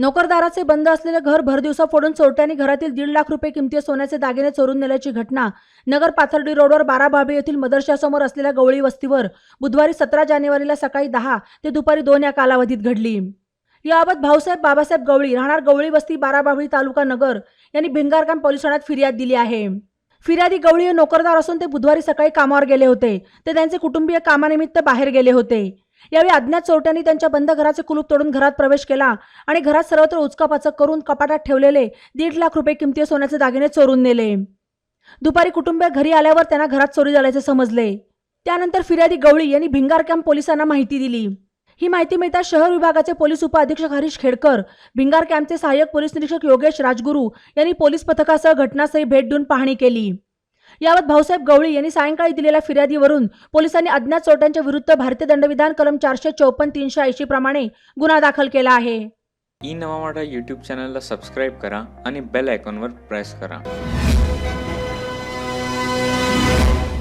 नोकरदाराचे बंद असलेले घर भरदिवसा फोडून चोरट्यांनी घरातील दीड लाख रुपये किमती सोन्याचे दागिने चोरून नेल्याची घटना नगर पाथर्डी रोडवर बाराबाबी येथील मदरशासमोर असलेल्या गवळी वस्तीवर बुधवारी सतरा जानेवारीला सकाळी दहा ते दुपारी दोन या कालावधीत घडली. याबाबत भाऊसाहेब बाबासाहेब गवळी राहणार गवळी वस्ती बाराबाबळी तालुका नगर यांनी भिंगारकाम पोलीस ठाण्यात फिर्याद दिली आहे. फिर्यादी गवळी हे नोकरदार असून ते बुधवारी सकाळी कामावर गेले होते. ते त्यांचे कुटुंबीय कामानिमित्त बाहेर गेले होते. यावेळी अज्ञात चोरट्यांनी त्यांच्या बंद घराचे कुलूप तोडून घरात प्रवेश केला आणि घरात सर्वत्र उचकापाचक करून कपाटात ठेवलेले दीड लाख रुपये किमती सोन्याचे दागिने चोरून नेले. दुपारी कुटुंबीय घरी आल्यावर त्यांना घरात चोरी झाल्याचे समजले. त्यानंतर फिर्यादी गवळी यांनी भिंगार कॅम्प पोलिसांना माहिती दिली. ही माहिती मिळताच शहर विभागाचे पोलीस उपअधीक्षक हरीश खेडकर भिंगार कॅम्पचे सहाय्यक पोलीस निरीक्षक योगेश राजगुरू यांनी पोलीस पथकासह घटनास्थळी भेट देऊन पाहणी केली. याबाबत भाऊसाहेब गवळी यांनी सायंकाळी दिलेल्या फिर्यादीवरून पोलिसांनी अज्ञात चोरट्यांच्या विरुद्ध भारतीय दंडविधान कलम चारशे चौपन्न तीनशे ऐंशी प्रमाणे गुन्हा दाखल केला आहे. ई नवा मराठा यूट्यूब चॅनलला सबस्क्राईब करा आणि बेल आयकॉनवर प्रेस करा.